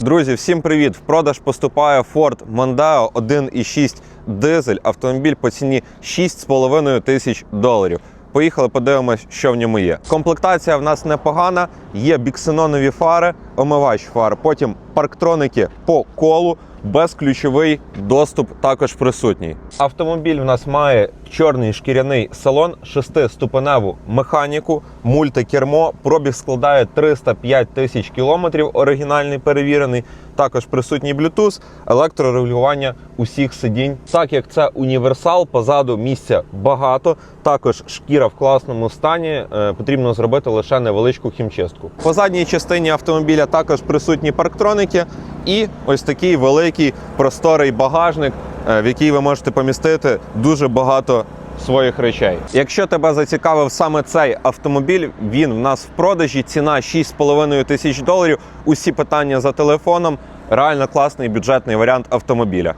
Друзі, всім привіт! В продаж поступає Ford Mondeo 1.6 дизель. Автомобіль по ціні 6,5 тисяч доларів. Поїхали, подивимось, що в ньому є. Комплектація в нас непогана. Є біксенонові фари, омивач фар, потім парктроники по колу. Безключовий доступ також присутній. Автомобіль в нас має чорний шкіряний салон, шестиступеневу механіку, мультикермо. Пробіг складає 305 тисяч кілометрів. Оригінальний перевірений. Також присутній Bluetooth, електрорегулювання усіх сидінь. Так як це універсал, позаду місця багато. Також шкіра в класному стані. е, Потрібно зробити лише невеличку хімчистку. По задній частині автомобіля також присутні парктроники і ось такий великий просторий багажник, е, в який ви можете помістити дуже багато своїх речей. Якщо тебе зацікавив саме цей автомобіль, він в нас в продажі. Ціна 6,5 тисяч доларів. Усі питання за телефоном. Реально класний бюджетний варіант автомобіля.